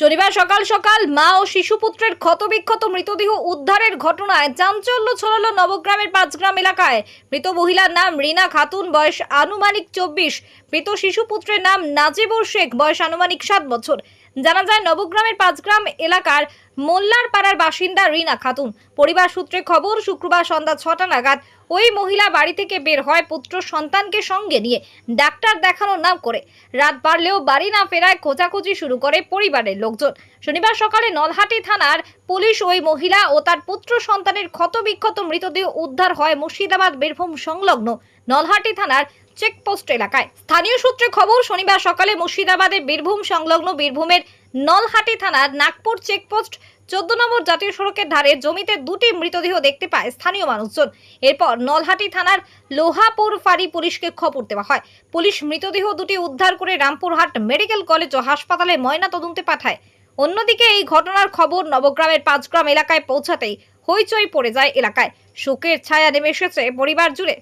শনিবার সকাল সকাল মা ও শিশুপুত্রের ক্ষতবিক্ষত মৃতদেহ উদ্ধারের ঘটনায় চাঞ্চল্য ছড়ালো নবগ্রামের পাঁচগ্রাম এলাকায়। মৃত মহিলার নাম রিনা খাতুন, বয়স আনুমানিক চব্বিশ। মৃত শিশুপুত্রের নাম নাজিবুর শেখ, বয়স আনুমানিক সাত বছর। জানা যায়, নবগ্রামের পাঁচগ্রাম এলাকার মোল্লার পাড়ার বাসিন্দা রিনা খাতুন। পরিবার সূত্রে খবর, শুক্রবার সন্ধ্যা ছটা নাগাদ ওই মহিলা বাড়ি থেকে বের হয় পুত্র সন্তানকে সঙ্গে নিয়ে। ডাক্তার দেখানোর নাম করে। রাত বাড়লেও বাড়ি না ফেরায় খোঁজাখুঁজি শুরু করে পরিবারের লোকজন। শনিবার সকালে নলহাটি থানার পুলিশ ওই মহিলা ও তার পুত্র সন্তানের ক্ষতবিক্ষত মৃতদেহ উদ্ধার হয় মুর্শিদাবাদ বীরভূম সংলগ্ন নলহাটি থানার চেকপোস্ট এলাকায়। স্থানীয় সূত্রে খবর, শনিবার সকালে মুর্শিদাবাদের বীরভূম সংলগ্ন বীরভূমের নলহাটি থানার নাগপুর চেকপোস্ট চোদ্দ নম্বর জাতীয় সড়কের ধারে জমিতে দুটি মৃতদেহ দেখতে পায় স্থানীয় মানুষজন। এরপর নলহাটি থানার লোহাপুর ফাঁড়ি পুলিশকে খবর দেওয়া হয়। পুলিশ মৃতদেহ দুটি উদ্ধার করে রামপুরহাট মেডিকেল কলেজ ও হাসপাতালে ময়না তদন্তে পাঠায়। অন্যদিকে এই ঘটনার খবর নবগ্রামের পাঁচগ্রাম এলাকায় পৌঁছাতেই হইচই পড়ে যায় এলাকায়। শোকের ছায়া নেমে এসেছে পরিবার জুড়ে।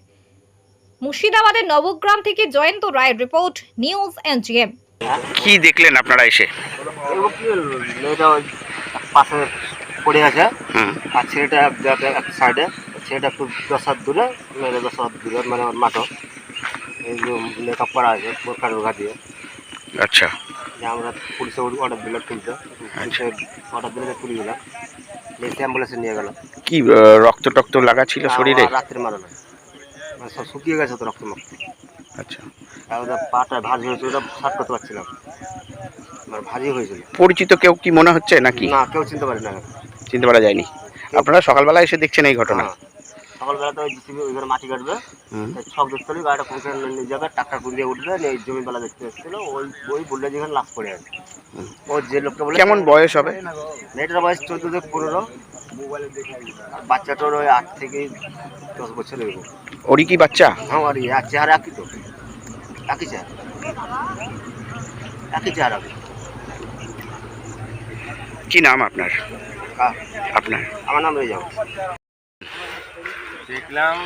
মুর্শিদাবাদের নবগ্রাম থেকে জয়ন্ত রায়ের রিপোর্ট নিউজ এনজিএম। কি দেখলেন আপনারা এসে? মেয়েটা ওই পাশে পড়ে আছে। আর ছেলেটা এক জায়গায় এক সাইডে ছেলেটা একটু দশ হাত দূরে মেয়েটা দশ হাত দূরে মানে ওর মাঠো। এই যে মেকআপ করা আছে বোরখা টোরখা দিয়ে। আচ্ছা। যে আমরা পুলিশে অর্ডার দিলাম তুলতে পুলিশে অর্ডার দিলে তুলে দিলাম অ্যাম্বুলেন্সে নিয়ে গেল। কি রক্ত টক্ত লাগা ছিল শরীরে? রাত্রে মারানো মানে সব শুকিয়ে গেছে তো রক্ত মুক্ত আচ্ছা। আর ওটা পাটা ভাজি হয়েছিল ওটা শার্ট করতে পারছিলাম মানে ভাজি হয়েছিল। পরিচিত কেউ কি মনে হচ্ছে নাকি? না কেউ চিনতে পারি না। চিনতে পারা যায়নি। আপনারা সকালবেলা এসে দেখছেন এই ঘটনা। হ্যাঁ। সকালবেলা তো ওই জিসিবি ওই ঘরে মাটি কাটবে। সব দেখতে হলে গাড়িটা পৌঁছে নিয়ে যাবে টাকা কুড়িয়ে উঠবে এই জমিবেলা দেখতে এসেছিল। ওই ওই বললে যেখানে লাশ পড়ে আছে। ও যে লোকটা বলে কেমন বয়স হবে? মেয়েটার বয়স চোদ্দ থেকে পনেরো। বাচ্চাটার ওই আট থেকে দশ বছর এরকম ওরই কি বাচ্চা? হ্যাঁ আর আর চেহারা একই তো। একই চেহারা। একই চেহারা। কি নাম আপনার? হ্যাঁ আপনার? আমার নাম রেজাম দেখলাম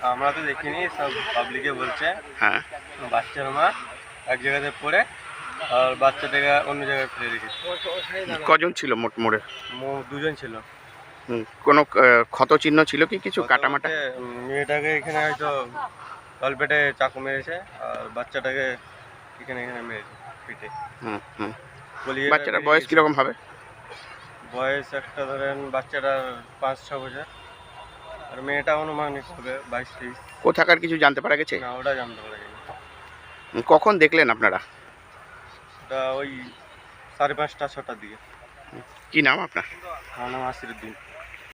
আমরা তো দেখিনি সব পাবলিকে বলছে। হ্যাঁ। বাচ্চার মা এক জায়গাতে পড়ে আর বাচ্চাটাকে অন্য জায়গায় ফেলে রেখেছে। কজন ছিল মোট মোড়ে? মো- দুজন ছিল। কোনো ক্ষত চিহ্ন ছিল কি কিছু কাটামাটা? মেয়েটাকে এখানে হয়তো তলপেটে চাকু মেরেছে আর বাচ্চাটাকে এখানে এখানে মেরেছে পিঠে। হুম হুম। গলিয়ে বাচ্চাটার বয়স কীরকম হবে? বয়স একটা ধরেন বাচ্চাটার পাঁচ ছ বছর। আর মেয়েটা অনুমানিক হবে বাইশ তেইশ। কোথাকার কিছু জানতে পারা গেছে? না ওটা জানতে পারা গেছে। কখন দেখলেন আপনারা? ওটা ওই সাড়ে পাঁচটা ছটার দিকে। কি নাম আপনার? আমার নাম আসিরুদ্দিন